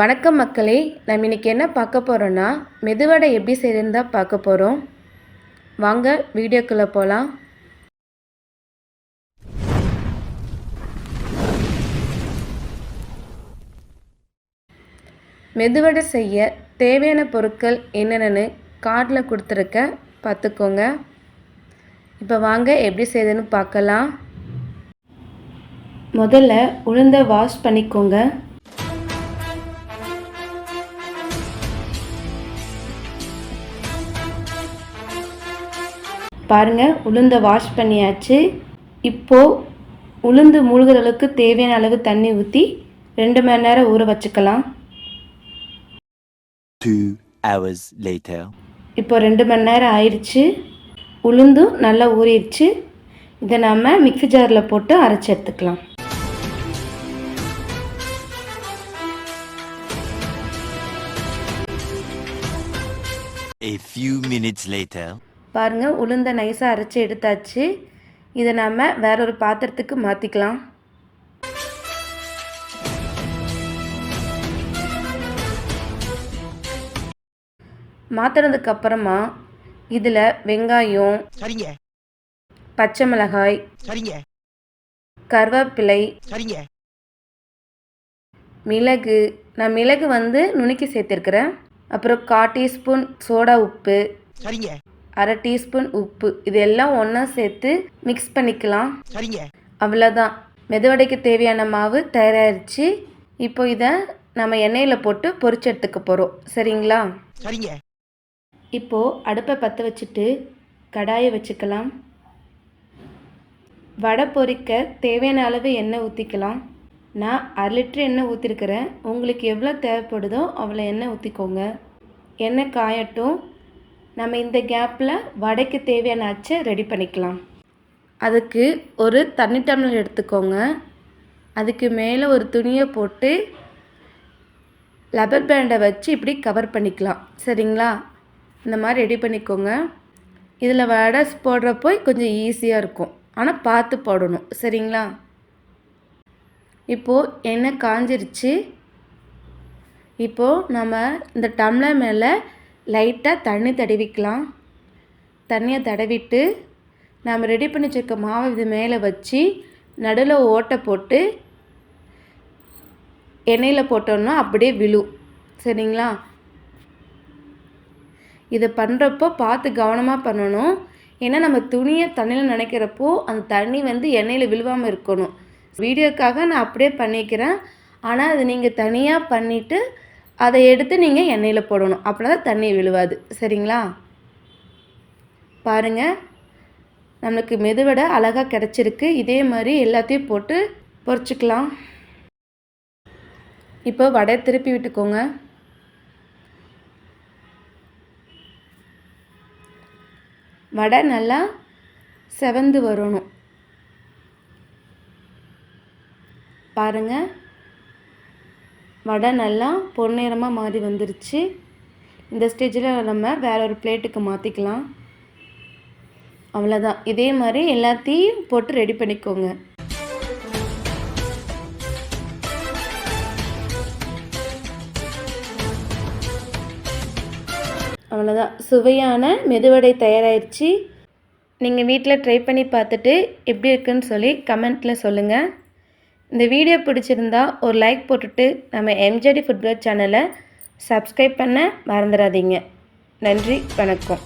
வணக்கம் மக்களே நம்ம இன்னைக்கு என்ன பார்க்க போகிறோன்னா மெதுவடை எப்படி செய்யறதுன்னு தான் பார்க்க போகிறோம் வாங்க வீடியோக்குள்ளே போகலாம் மெதுவடை செய்ய தேவையான பொருட்கள் என்னென்னு கார்டில் கொடுத்துருக்க பார்த்துக்கோங்க. இப்போ வாங்க எப்படி செய்யுதுன்னு பார்க்கலாம். முதல்ல உளுந்தை வாஷ் பண்ணிக்கோங்க. பாருங்கள் உளுந்தை வாஷ் பண்ணியாச்சு. இப்போது உளுந்து மூழ்கிற அளவுக்கு தேவையான அளவு தண்ணி ஊற்றி ரெண்டு மணி நேரம் ஊற வச்சுக்கலாம். Two hours later. இப்போ ரெண்டு மணி நேரம் ஆயிடுச்சு உளுந்தும் நல்லா ஊறிடுச்சு. இதை நம்ம மிக்ஸி ஜாரில் போட்டு அரைச்சி எடுத்துக்கலாம். A few minutes later. பாருங்கள் உளுந்தை நைஸாக அரைச்சி எடுத்தாச்சு. இதை நம்ம வேற ஒரு பாத்திரத்துக்கு மாற்றிக்கலாம் மாற்றினதுக்கு அப்புறமா இதில் வெங்காயம் சரிங்க. பச்சை மிளகாய் சரிங்க. கருவேப்பிலை சரிங்க. மிளகு. நான் மிளகு வந்து நுணுக்கி சேர்த்துருக்குறேன். அப்புறம் கால் டீஸ்பூன் சோடா உப்பு. சரிங்க. அரை டீஸ்பூன் உப்பு. இதெல்லாம் ஒன்றா சேர்த்து மிக்ஸ் பண்ணிக்கலாம். சரிங்க. அவ்வளோதான் மெதுவடைக்கு தேவையான மாவு தயாராகிடுச்சு இப்போ இதை நம்ம எண்ணெயில் போட்டு பொரிச்சு எடுத்துக்க போகிறோம் சரிங்களா? சரிங்க. இப்போது அடுப்பை பற்ற வச்சுட்டு கடாயை வச்சுக்கலாம். வடை பொரிக்க தேவையான அளவு எண்ணெய் ஊற்றிக்கலாம் நான் அரை லிட்டர் எண்ணெய் ஊற்றிருக்கிறேன் உங்களுக்கு எவ்வளோ தேவைப்படுதோ அவ்வளோ எண்ணெய் ஊற்றிக்கோங்க எண்ணெய் காயட்டும். நம்ம இந்த கேப்பில் வடைக்கு தேவையான அச்சை ரெடி பண்ணிக்கலாம். அதுக்கு ஒரு தண்ணி டம்ளர் எடுத்துக்கோங்க. அதுக்கு மேலே ஒரு துணியை போட்டு லப்பர் பேண்டை வச்சு இப்படி கவர் பண்ணிக்கலாம். சரிங்களா? இந்த மாதிரி ரெடி பண்ணிக்கோங்க. இதில் வடை போடுறப்போ கொஞ்சம் ஈஸியாக இருக்கும். ஆனால் பார்த்து போடணும். சரிங்களா? இப்போது எண்ணெய் காஞ்சிருச்சு. இப்போது நம்ம இந்த டம்ளர் மேலே லைட்டாக தண்ணி தடவிக்கலாம். தண்ணியை தடவிட்டு நாம் ரெடி பண்ணி வச்சுருக்க மாவு இது மேலே வச்சு நடுவில் ஓட்டை போட்டு எண்ணெயில் போட்டோம்னா அப்படியே விழும். சரிங்களா? இதை பண்ணுறப்போ பார்த்து கவனமாக பண்ணணும். ஏன்னா நம்ம துணியை தண்ணியில் நினைக்கிறப்போ அந்த தண்ணி வந்து எண்ணெயில் விழுவாமல் இருக்கணும். வீடியோக்காக நான் அப்படியே பண்ணிக்கிறேன். ஆனால் அது நீங்கள் தனியாக பண்ணிவிட்டு அதை எடுத்து நீங்கள் எண்ணெயில் போடணும். அப்படின்னா தான் தண்ணி விழுவாது. சரிங்களா? பாருங்கள் நம்மளுக்கு மெதுவடை அழகாக கிடச்சிருக்கு. இதே மாதிரி எல்லாத்தையும் போட்டு பொறிச்சிக்கலாம். இப்போ வடை திருப்பி விட்டுக்கோங்க. வடை நல்லா செவந்து வரணும். பாருங்கள் வடை நல்லா பொன்னிறமாக மாறி வந்துருச்சு. இந்த ஸ்டேஜில் நம்ம வேற ஒரு பிளேட்டுக்கு மாற்றிக்கலாம் அவ்வளோதான் இதே மாதிரி எல்லாத்தையும் போட்டு ரெடி பண்ணிக்கோங்க. அவ்வளோதான் சுவையான மெதுவடை தயாராகிடுச்சு நீங்கள் வீட்டில் ட்ரை பண்ணி பார்த்துட்டு எப்படி இருக்குன்னு சொல்லி கமெண்ட்டில் சொல்லுங்கள் இந்த வீடியோ பிடிச்சிருந்தா ஒரு லைக் போட்டுட்டு நம்ம எம்ஜடி ஃபுட்வேர் சேனலை சப்ஸ்கிரைப் பண்ண மறந்துடாதீங்க நன்றி வணக்கம்.